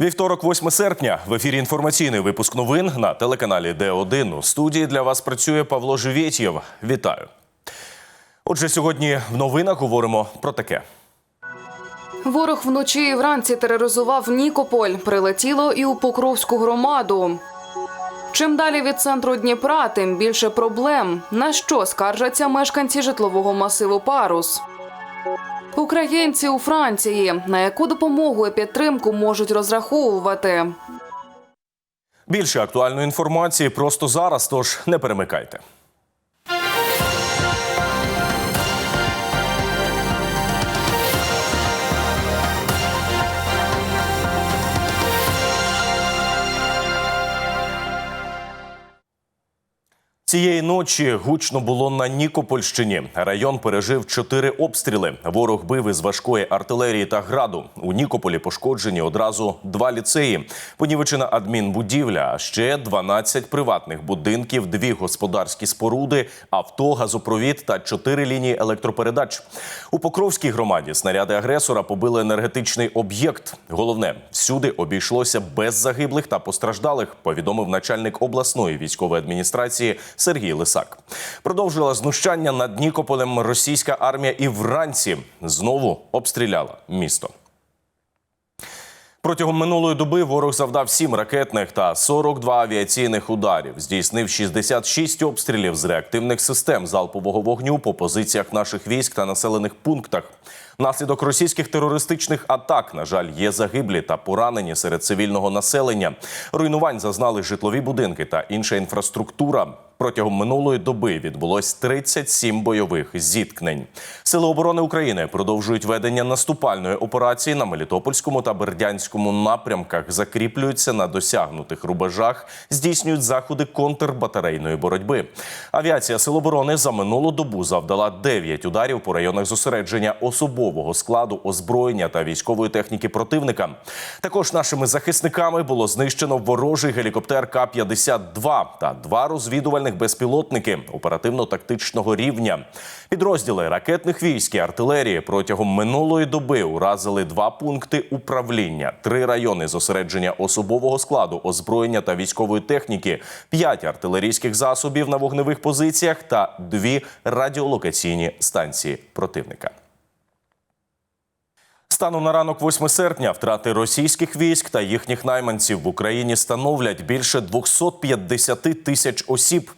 Вівторок, 8 серпня. В ефірі інформаційний випуск новин на телеканалі Д1. У студії для вас працює Павло Живєтєв. Вітаю. Отже, сьогодні в новинах говоримо про таке. Ворог вночі і вранці тероризував Нікополь. Прилетіло і у Покровську громаду. Чим далі від центру Дніпра, тим більше проблем. На що скаржаться мешканці житлового масиву Парус? Українці у Франції. На яку допомогу і підтримку можуть розраховувати? Більше актуальної інформації просто зараз, тож не перемикайте. Цієї ночі гучно було на Нікопольщині. Район пережив чотири обстріли. Ворог бив із важкої артилерії та граду. У Нікополі пошкоджені одразу два ліцеї. Понівечена адмінбудівля, а ще 12 приватних будинків, дві господарські споруди, авто, газопровід та чотири лінії електропередач. У Покровській громаді снаряди агресора побили енергетичний об'єкт. Головне, всюди обійшлося без загиблих та постраждалих. Повідомив начальник обласної військової адміністрації Сергій Лисак. Продовжила знущання над Нікополем російська армія і вранці знову обстріляла місто. Протягом минулої доби ворог завдав 7 ракетних та 42 авіаційних ударів. Здійснив 66 обстрілів з реактивних систем залпового вогню по позиціях наших військ та населених пунктах. Внаслідок російських терористичних атак, на жаль, є загиблі та поранені серед цивільного населення. Руйнувань зазнали житлові будинки та інша інфраструктура. Протягом минулої доби відбулось 37 бойових зіткнень. Сили оборони України продовжують ведення наступальної операції на Мелітопольському та Бердянському напрямках, закріплюються на досягнутих рубежах, здійснюють заходи контрбатарейної боротьби. Авіація Сил оборони за минулу добу завдала 9 ударів по районах зосередження особового складу, озброєння та військової техніки противника. Також нашими захисниками було знищено ворожий гелікоптер К-52 та два розвідувальних безпілотники оперативно-тактичного рівня. Підрозділи ракетних військ і артилерії протягом минулої доби уразили два пункти управління, три райони зосередження особового складу, озброєння та військової техніки, п'ять артилерійських засобів на вогневих позиціях та дві радіолокаційні станції противника. Станом на ранок 8 серпня втрати російських військ та їхніх найманців в Україні становлять більше 250 тисяч осіб.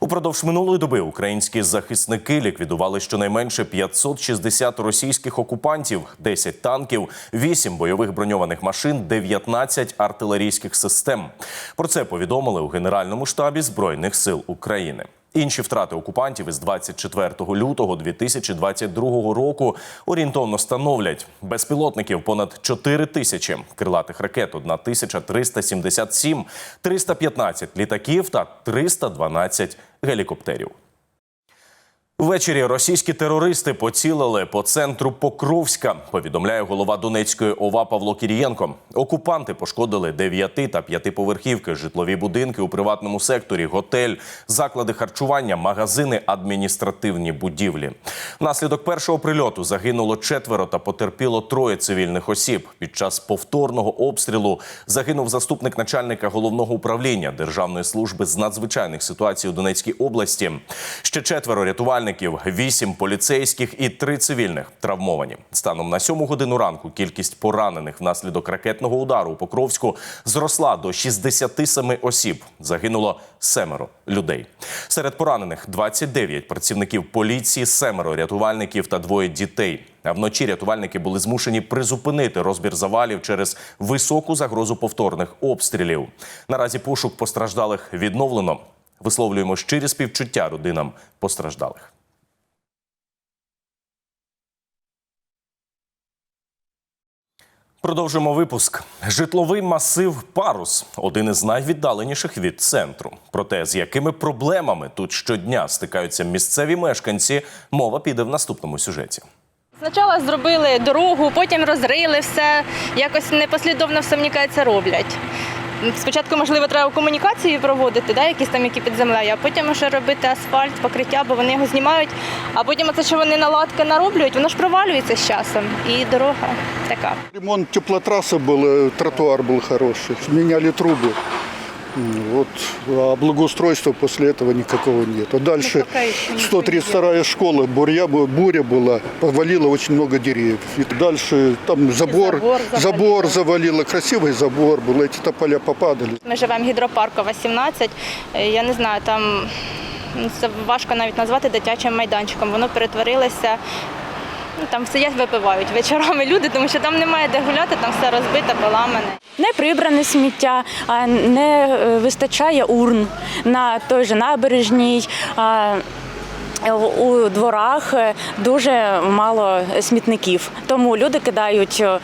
Упродовж минулої доби українські захисники ліквідували щонайменше 560 російських окупантів, 10 танків, 8 бойових броньованих машин, 19 артилерійських систем. Про це повідомили у Генеральному штабі Збройних сил України. Інші втрати окупантів із 24 лютого 2022 року орієнтовно становлять безпілотників понад 4 тисячі, крилатих ракет 1377, 315 літаків та 312 гелікоптерів. Ввечері російські терористи поцілили по центру Покровська. Повідомляє голова Донецької ОВА Павло Кірієнко. Окупанти пошкодили 9 та 5-поверхівки, житлові будинки у приватному секторі, готель, заклади харчування, магазини, адміністративні будівлі. Внаслідок першого прильоту загинуло четверо та потерпіло троє цивільних осіб. Під час повторного обстрілу загинув заступник начальника головного управління Державної служби з надзвичайних ситуацій у Донецькій області. Ще четверо рятувальників, вісім поліцейських і три цивільних травмовані. Станом на сьому годину ранку кількість поранених внаслідок ракетного удару у Покровську зросла до 67 осіб. Загинуло семеро людей. Серед поранених 29 працівників поліції, семеро рятувальників та двоє дітей. А вночі рятувальники були змушені призупинити розбір завалів через високу загрозу повторних обстрілів. Наразі пошук постраждалих відновлено. Висловлюємо щирі співчуття родинам постраждалих. Продовжимо випуск. Житловий масив Парус один із найвіддаленіших від центру. Проте з якими проблемами тут щодня стикаються місцеві мешканці, мова піде в наступному сюжеті. Спочатку зробили дорогу, потім розрили все. Якось непослідовно все, мені кажеться, роблять. Спочатку, можливо, треба комунікації проводити, да, якісь там, які під землею, а потім вже робити асфальт, покриття, бо вони його знімають. А потім це, що вони наладки нароблюють, воно ж провалюється з часом. І дорога така. Ремонт теплотрассы был, э, тротуар был хороший, меняли трубы. М, Вот, а благоустройства после этого никакого нет. А дальше Ну, пока еще не 132 школа, буря, бу- буря была, повалило очень много деревьев. И дальше там забор, забор завалило. забор завалило, красивый забор был, эти тополя попадали. Ми живемо гідропаркова 17. Е, Я не знаю, там ну, це важко навіть назвати дитячим майданчиком. Воно перетворилося. Ну, там сидять, випивають вечорами люди, тому що там немає де гуляти, там все розбите, поламане. Не прибране сміття, не е, вистачає урн на той же набережній. У дворах е, дуже мало смітників, тому люди кидають е,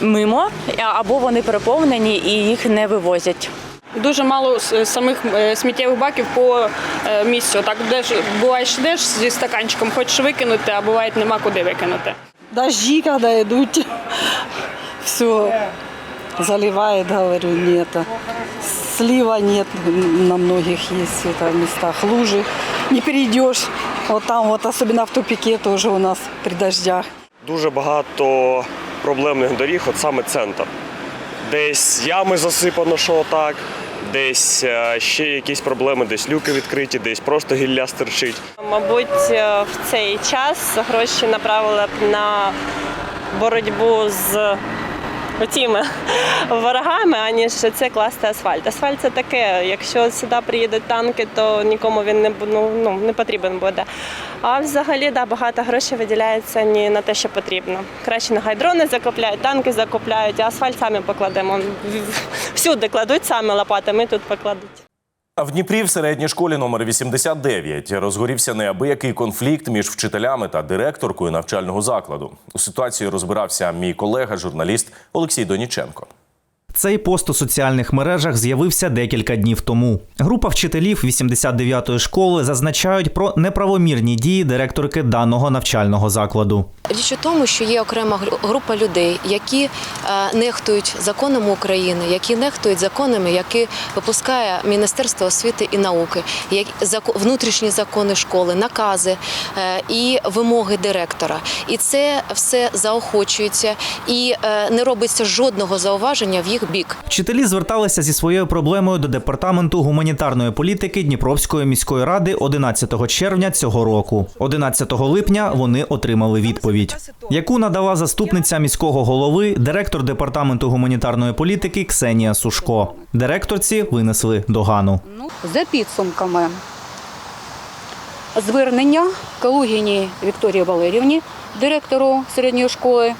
мимо або вони переповнені і їх не вивозять. Дуже мало самих е, сміттєвих баків по е, місцю. Так де ж буваєш йдеш зі стаканчиком, хочеш викинути, а буває нема куди викинути. Дожди, когда идут, все заливает, говорю, нет. Слива нет на многих есть это, местах. Лужи не перейдешь. Вот там, вот особенно в тупике тоже у нас при дождях. Дуже багато проблемних доріг, от саме центр. Десь ями засипано, що так, десь е, ще якісь проблеми, десь люки відкриті, десь просто гілля стерчить. Мабуть, е, в цей час гроші направили б на боротьбу з цими ворогами, аніж це класти асфальт. Асфальт це таке. Якщо сюди приїдуть танки, то нікому він не ну, ну, не потрібен буде. А взагалі да, багато грошей виділяється не на те, що потрібно. Краще нехай дрони закупляють, танки закупляють, а асфальт самі покладемо. Всюди кладуть самі лопатами, тут покладуть. А в Дніпрі в середній школі номер 89 розгорівся неабиякий конфлікт між вчителями та директоркою навчального закладу. У ситуації розбирався мій колега, журналіст Олексій Доніченко. Цей пост у соціальних мережах з'явився декілька днів тому. Група вчителів 89-ї школи зазначають про неправомірні дії директорки даного навчального закладу. Річ у тому, що є окрема група людей, які е, нехтують законами України, які нехтують законами, які випускає Міністерство освіти і науки, внутрішні закони школи, накази е, і вимоги директора. І це все заохочується і е, не робиться жодного зауваження в їх бік. Вчителі зверталися зі своєю проблемою до департаменту гуманітарної політики Дніпровської міської ради 11 червня цього року. 11 липня вони отримали відповідь, яку надала заступниця міського голови, директор департаменту гуманітарної політики Ксенія Сушко. Директорці винесли догану. За підсумками звернення Калугіні Вікторії Валерівні, директору середньої школи,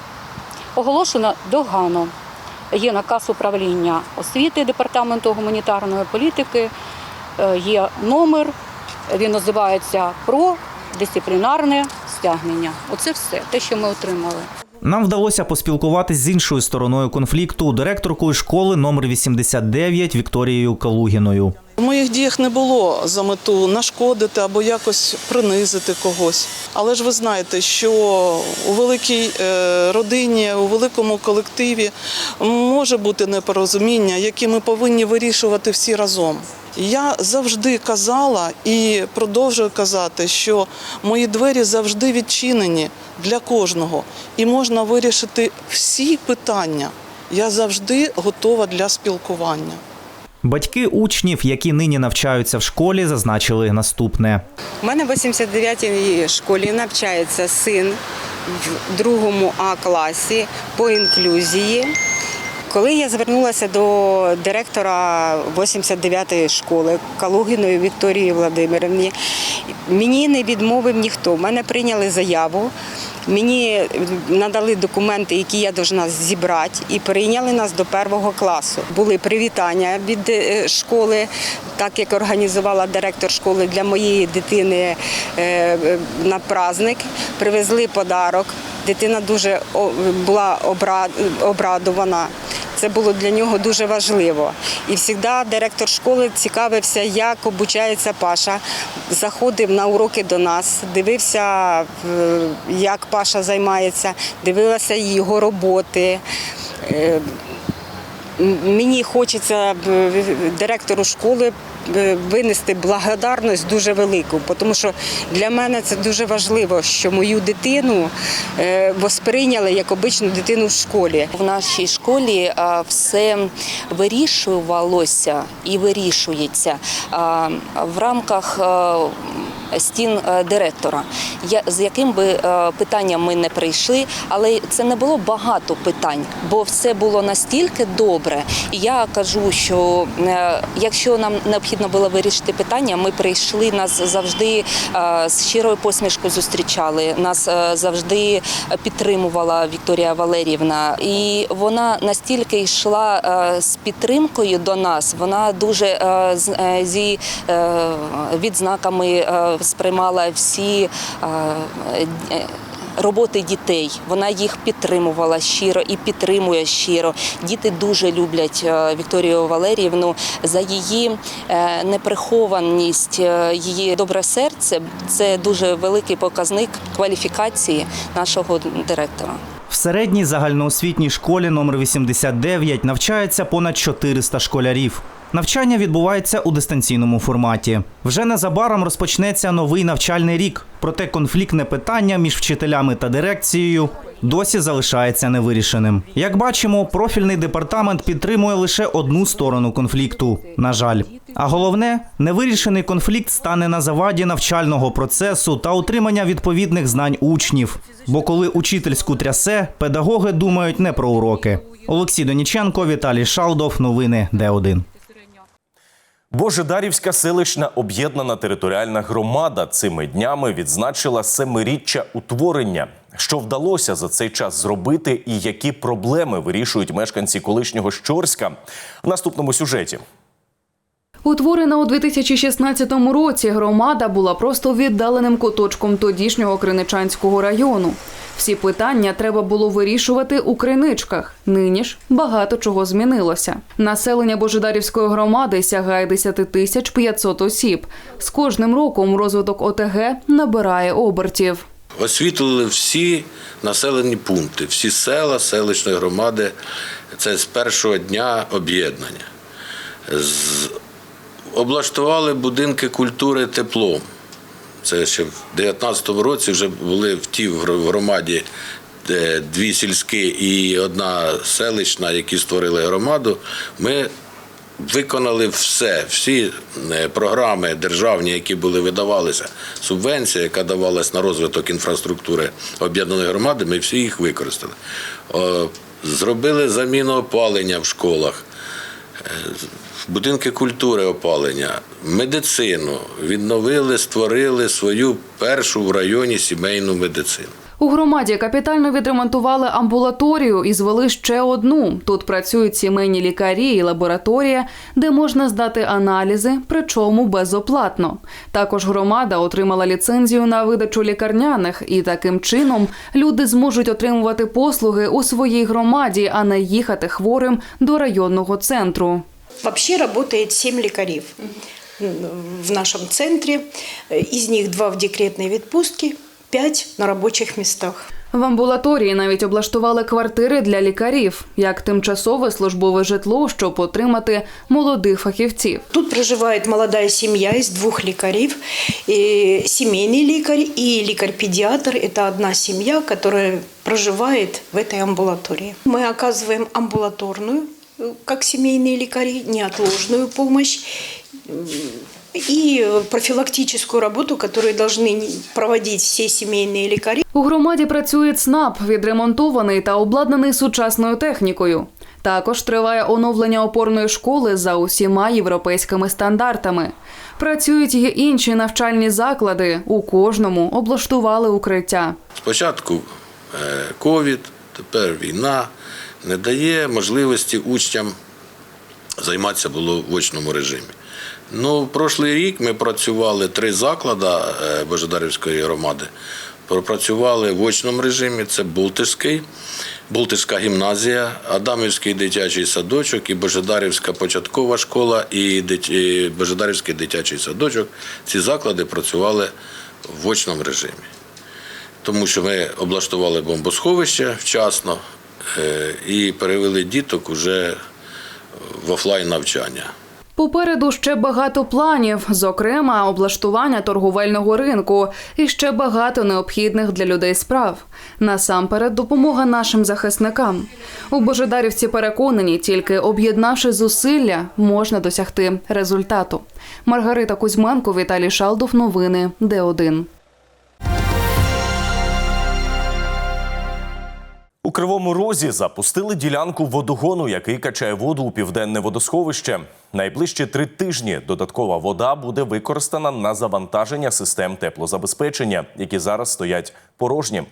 оголошено догану. Є наказ управління освіти департаменту гуманітарної політики, е, є номер, він називається про дисциплінарне стягнення. Оце все, те, що ми отримали. Нам вдалося поспілкуватись з іншою стороною конфлікту, директоркою школи номер 89 Вікторією Калугіною. У моїх діях не було за мету нашкодити або якось принизити когось. Але ж ви знаєте, що у великій е, родині, у великому колективі може бути непорозуміння, які ми повинні вирішувати всі разом. Я завжди казала і продовжую казати, що мої двері завжди відчинені для кожного, і можна вирішити всі питання. Я завжди готова для спілкування. Батьки учнів, які нині навчаються в школі, зазначили наступне. У мене в 89-й школі навчається син в другому А класі по інклюзії. Коли я звернулася до директора 89-ї школи Калугіної Вікторії Володимирівні, мені не відмовив ніхто. Мене прийняли заяву. Мені надали документи, які я повинна зібрати, і прийняли нас до першого класу. Були привітання від е, школи, так як організувала директор школи для моєї дитини е, на праздник. Привезли подарок. Дитина дуже була обрадована. Це було для нього дуже важливо. І завжди директор школи цікавився, як обучається Паша. Заходив на уроки до нас, дивився, е, як Паша займається, дивилася його роботи. Е, мені хочеться директору школи винести благодарність дуже велику, тому що для мене це дуже важливо, що мою дитину е, восприйняли як обичну дитину в школі. В нашій школі все вирішувалося і вирішується в рамках а, стін директора, Я- з яким би а, питанням ми не прийшли, але це не було багато питань, бо все було настільки добре. І я кажу, що е, якщо нам необхідно було вирішити питання, ми прийшли, нас завжди е, з щирою посмішкою зустрічали, нас е, завжди підтримувала Вікторія Валеріївна. І вона настільки йшла е, з підтримкою до нас, вона дуже е, е, зі е, відзнаками е, сприймала всі. е, е, Роботи дітей вона їх підтримувала щиро і підтримує щиро. Діти дуже люблять е, Вікторію Валеріївну за її неприхованість, її добре серце. Це дуже великий показник кваліфікації нашого директора. В середній загальноосвітній школі номер 89 навчається понад 400 школярів. Навчання відбувається у дистанційному форматі. Вже незабаром розпочнеться новий навчальний рік. Проте конфліктне питання між вчителями та дирекцією досі залишається невирішеним. Як бачимо, профільний департамент підтримує лише одну сторону конфлікту. На жаль. А головне, невирішений конфлікт стане на заваді навчального процесу та утримання відповідних знань учнів. Бо коли учительську трясе, педагоги думають не про уроки. Олексій Доніченко, Віталій Шалдов. Новини Д1. Божедарівська селищна об'єднана територіальна громада цими днями відзначила семиріччя утворення. Що вдалося за цей час зробити, і які проблеми вирішують мешканці колишнього Щорська в наступному сюжеті. Утворена у 2016 році громада була просто віддаленим куточком тодішнього Криничанського району. Всі питання треба було вирішувати у криничках. Нині ж багато чого змінилося. Населення Божедарівської громади сягає 10 тисяч 500 осіб. З кожним роком розвиток ОТГ набирає обертів. Освітлили всі населені пункти, всі села, селищної громади. Це з першого дня об'єднання. З- Облаштували будинки культури теплом. Це ще в 19-му році вже були в тій гр- громаді е, дві сільські і одна селищна, які створили громаду. Ми виконали все, всі е, програми державні, які були видавалися, субвенція, яка давалась на розвиток інфраструктури об'єднаної громади, ми всі їх використали. Зробили заміну опалення в школах будинки культури опалення, медицину відновили, створили свою першу в районі сімейну медицину. У громаді капітально відремонтували амбулаторію і звели ще одну. Тут працюють сімейні лікарі і лабораторія, де можна здати аналізи, причому безоплатно. Також громада отримала ліцензію на видачу лікарняних, і таким чином люди зможуть отримувати послуги у своїй громаді, а не їхати хворим до районного центру. Вообще работает 7 лекарів в нашем центре. Из них два в декретной відпустці, 5 на робочих містах. В амбулаторії навіть облаштували квартири для лікарів як тимчасове службове житло, щоб отримати молодих фахівців. Тут проживає молода сім'я із двох лікарів. І Сімейний лікар і лікар-педіатр – це одна сім'я, яка проживає в цій амбулаторії. Ми оказуємо амбулаторну, як сімейні лікарі, неотложную помощь и профилактическую работу, которую должны проводить все семейные лекари. У громаді працює ЦНАП, відремонтований та обладнаний сучасною технікою. Також триває оновлення опорної школи за усіма європейськими стандартами. Працюють і інші навчальні заклади. У кожному облаштували укриття. Спочатку е, ковід, тепер війна не дає можливості учням займатися було в очному режимі. Ну, в прошлий рік ми працювали три заклади е, Божедарівської громади. Пропрацювали в очному режимі. Це Бултишський, Бултишська гімназія, Адамівський дитячий садочок і Божедарівська початкова школа і Божедарівський дитячий садочок. Ці заклади працювали в очному режимі. Тому що ми облаштували бомбосховище вчасно і перевели діток уже в офлайн навчання. Попереду ще багато планів, зокрема, облаштування торговельного ринку і ще багато необхідних для людей справ. Насамперед, допомога нашим захисникам. У Божедарівці переконані, тільки об'єднавши зусилля, можна досягти результату. Маргарита Кузьменко, Віталій Шалдов. Новини Д1. У Кривому Розі запустили ділянку водогону, який качає воду у південне водосховище. Найближчі три тижні додаткова вода буде використана на завантаження систем теплозабезпечення, які зараз стоять порожні.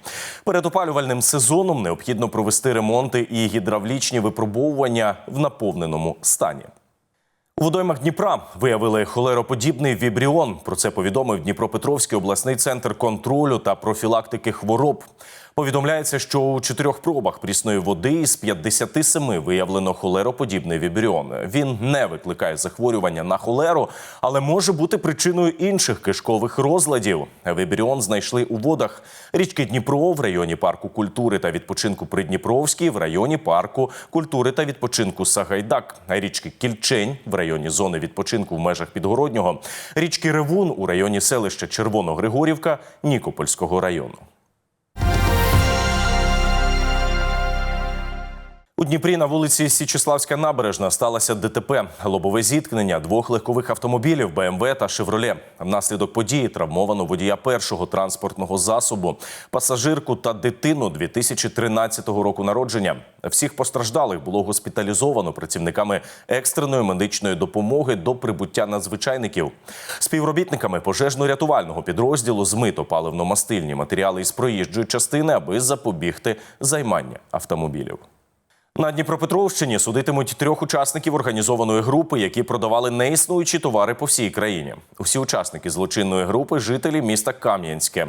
Перед опалювальним сезоном необхідно провести ремонти і гідравлічні випробовування в наповненому стані. У водоймах Дніпра виявили холероподібний вібріон. Про це повідомив Дніпропетровський обласний центр контролю та профілактики хвороб. Повідомляється, що у чотирьох пробах прісної води із 57 виявлено холероподібний вібріон. Він не викликає захворювання на холеру, але може бути причиною інших кишкових розладів. Вібріон знайшли у водах річки Дніпро в районі парку культури та відпочинку Придніпровський, в районі парку культури та відпочинку Сагайдак, річки Кільчень в районі зони відпочинку в межах Підгороднього, річки Ревун у районі селища Червоногригорівка Нікопольського району. У Дніпрі на вулиці Січеславська набережна сталося ДТП. Лобове зіткнення двох легкових автомобілів БМВ та Шевроле. Внаслідок події травмовано водія першого транспортного засобу, пасажирку та дитину 2013 року народження. Всіх постраждалих було госпіталізовано працівниками екстреної медичної допомоги до прибуття надзвичайників. Співробітниками пожежно-рятувального підрозділу змито паливно-мастильні матеріали із проїжджої частини, аби запобігти займання автомобілів. На Дніпропетровщині судитимуть трьох учасників організованої групи, які продавали неіснуючі товари по всій країні. Усі учасники злочинної групи жителі міста Кам'янське.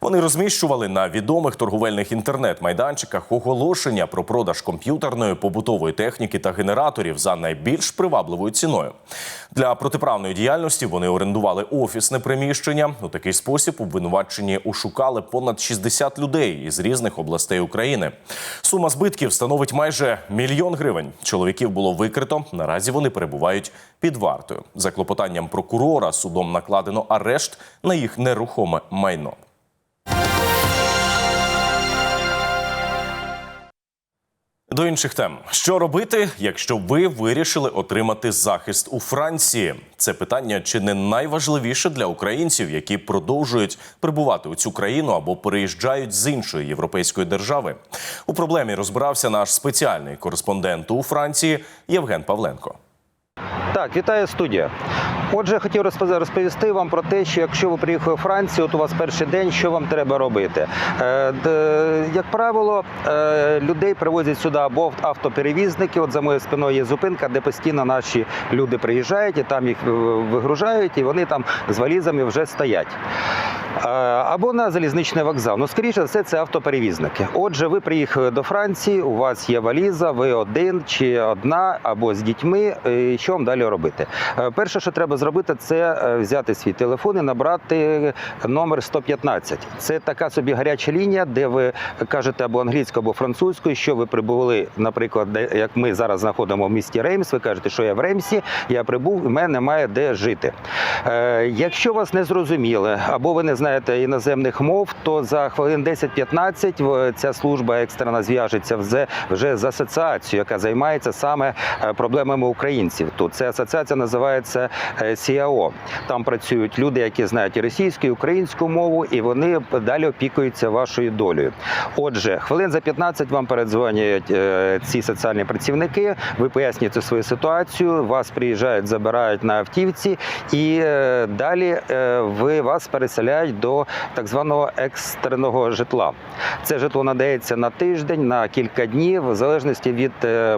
Вони розміщували на відомих торговельних інтернет-майданчиках оголошення про продаж комп'ютерної побутової техніки та генераторів за найбільш привабливою ціною. Для протиправної діяльності вони орендували офісне приміщення. У такий спосіб обвинувачені ушукали понад 60 людей із різних областей України. Сума збитків становить майже мільйон гривень. Чоловіків було викрито. Наразі вони перебувають під вартою. За клопотанням прокурора судом накладено арешт на їх нерухоме майно. До інших тем, що робити, якщо ви вирішили отримати захист у Франції? Це питання чи не найважливіше для українців, які продовжують прибувати у цю країну або переїжджають з іншої європейської держави. У проблемі розбирався наш спеціальний кореспондент у Франції Євген Павленко. Так, вітаю студія. Отже, хотів розповісти вам про те, що якщо ви приїхали у Францію, от у вас перший день, що вам треба робити. Е, як правило, е, людей привозять сюди або автоперевізники. От за моєю спиною є зупинка, де постійно наші люди приїжджають і там їх вигружають, і вони там з валізами вже стоять. Е, Або на залізничний вокзал. Ну, скоріше все, це автоперевізники. Отже, ви приїхали до Франції, у вас є валіза, ви один чи одна, або з дітьми. Що далі робити? Е, Перше, що треба зробити, це е, взяти свій телефон і набрати номер 115. Це така собі гаряча лінія, де ви кажете або англійською, або французькою, що ви прибули, наприклад, як ми зараз знаходимо в місті Реймс. Ви кажете, що я в Реймсі, я прибув, і мене немає де жити. Е, Якщо вас не зрозуміли, або ви не знаєте іноземних мов, то за хвилин 10-15 в- ця служба екстрена зв'яжеться вже, з асоціацією, яка займається саме проблемами українців. Тут ця асоціація називається е, СІАО. Там працюють люди, які знають і російську, і українську мову, і вони далі опікуються вашою долею. Отже, хвилин за 15 вам передзвонюють е, ці соціальні працівники. Ви пояснюєте свою ситуацію. Вас приїжджають, забирають на автівці, і е, далі ви вас переселяють до так званого екстреного житла. Це житло надається на тиждень, на кілька днів, в залежності від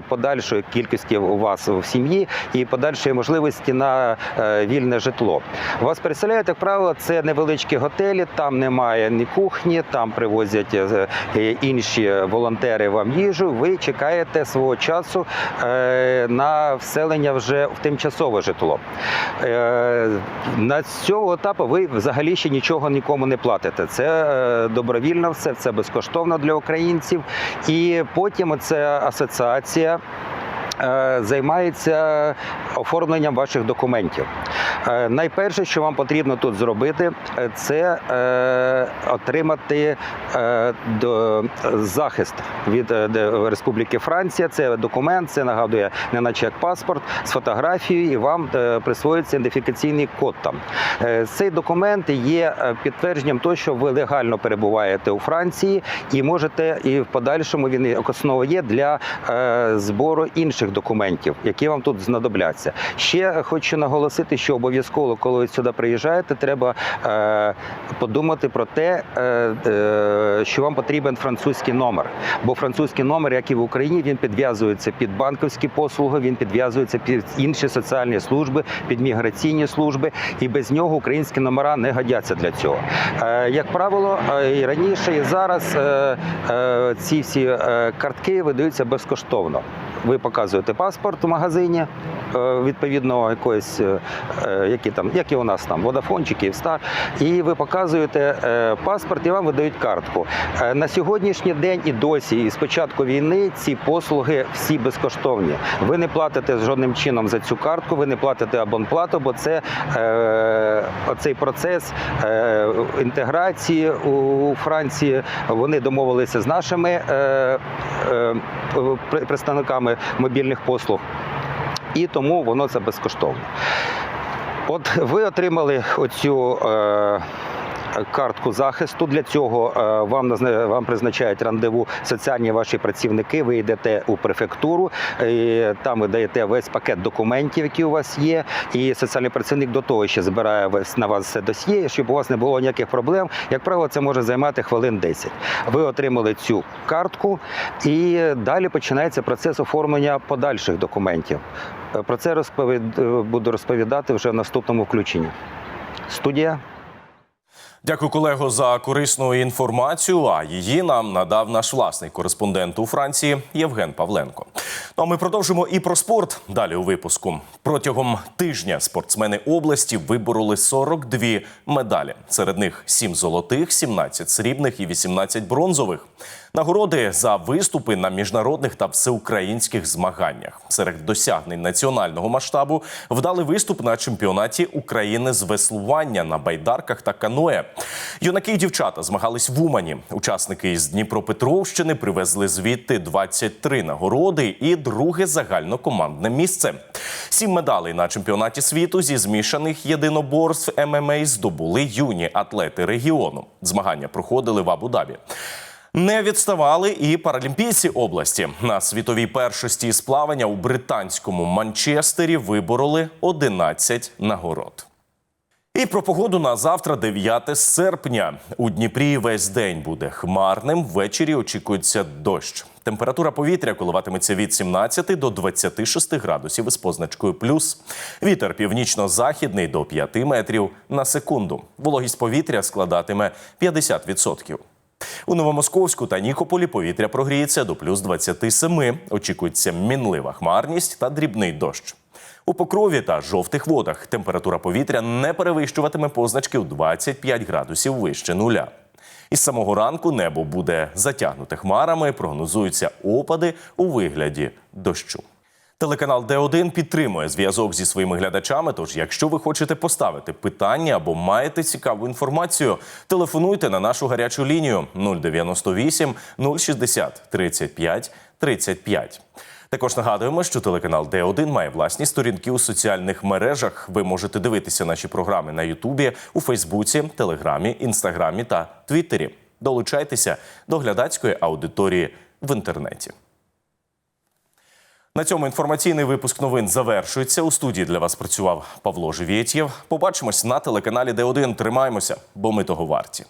подальшої кількості у вас в сім'ї і подальшої можливості на е, вільне житло. Вас переселяють, як правило, це невеличкі готелі, там немає ні кухні, там привозять е, е, інші волонтери вам їжу. Ви чекаєте свого часу на вселення вже в тимчасове житло. На цього етапу ви взагалі ще нічого нікому не платите. Це добровільно все, це безкоштовно для українців. І потім ця асоціація займається оформленням ваших документів. Е, Найперше, що вам потрібно тут зробити, е, це е, отримати е, захист від е, Республіки Франція. Це документ, це нагадує, не наче як паспорт з фотографією, і вам е, присвоюється ідентифікаційний код там. Е, Цей документ є е, підтвердженням того, що ви легально перебуваєте у Франції і можете, і в подальшому він основа є для е, збору інших документів, які вам тут знадобляться. Ще хочу наголосити, що обов'язково, коли ви сюди приїжджаєте, треба е, подумати про те, е, е, що вам потрібен французький номер. Бо французький номер, як і в Україні, він підв'язується під банківські послуги, він підв'язується під інші соціальні служби, під міграційні служби, і без нього українські номера не годяться для цього. Е, як правило, е, і раніше, і зараз е, е, ці всі е, картки видаються безкоштовно. Ви показуєте паспорт в магазині е, відповідно якоїсь, е, е, які там, як і у нас там, Vodafone чи Kyivstar, і ви показуєте паспорт і вам видають картку. На сьогоднішній день і досі, і з початку війни, ці послуги всі безкоштовні. Ви не платите жодним чином за цю картку, ви не платите абонплату, бо це оцей процес інтеграції у Франції. Вони домовилися з нашими пр- представниками мобільних послуг, і тому воно це безкоштовно. От ви отримали оцю. Е, Картку захисту для цього е, вам призначають рандеву соціальні ваші працівники. Ви йдете у префектуру, і там ви даєте весь пакет документів, які у вас є. І соціальний працівник до того ще збирає на вас все досьє, щоб у вас не було ніяких проблем. Як правило, це може займати хвилин 10. Ви отримали цю картку, і далі починається процес оформлення подальших документів. Е, Про це розповід... е, буду розповідати вже в наступному включенні. Студія. Дякую, колего, за корисну інформацію. А її нам надав наш власний кореспондент у Франції Євген Павленко. Ну а ми продовжимо і про спорт далі у випуску. Протягом тижня спортсмени області вибороли 42 медалі. Серед них 7 золотих, 17 срібних і 18 бронзових. Нагороди за виступи на міжнародних та всеукраїнських змаганнях. Серед досягнень національного масштабу вдалий виступ на чемпіонаті України з веслування на байдарках та каное. Юнаки і дівчата змагались в Умані. Учасники із Дніпропетровщини привезли звідти 23 нагороди і друге загальнокомандне місце. Сім медалей на чемпіонаті світу зі змішаних єдиноборств ММА здобули юні атлети регіону. Змагання проходили в Абу-Дабі. Не відставали і паралімпійці області. На світовій першості з плавання у британському Манчестері вибороли 11 нагород. Про погоду на завтра, 9 серпня. У Дніпрі весь день буде хмарним. Ввечері очікується дощ. Температура повітря коливатиметься від 17 до 26 градусів із позначкою плюс. Вітер північно-західний до 5 метрів на секунду. Вологість повітря складатиме 50%. У Новомосковську та Нікополі повітря прогріється до плюс 27. Очікується мінлива хмарність та дрібний дощ. У Покрові та жовтих водах температура повітря не перевищуватиме позначки в 25 градусів вище нуля. Із самого ранку небо буде затягнуте хмарами, прогнозуються опади у вигляді дощу. Телеканал Д1 підтримує зв'язок зі своїми глядачами. Тож, якщо ви хочете поставити питання або маєте цікаву інформацію, телефонуйте на нашу гарячу лінію 098 060 35 35. Також нагадуємо, що телеканал Д1 має власні сторінки у соціальних мережах. Ви можете дивитися наші програми на Ютубі, у Фейсбуці, Телеграмі, Інстаграмі та Твіттері. Долучайтеся до глядацької аудиторії в інтернеті. На цьому інформаційний випуск новин завершується. У студії для вас працював Павло Живєтєв. Побачимось на телеканалі Д1. Тримаємося, бо ми того варті.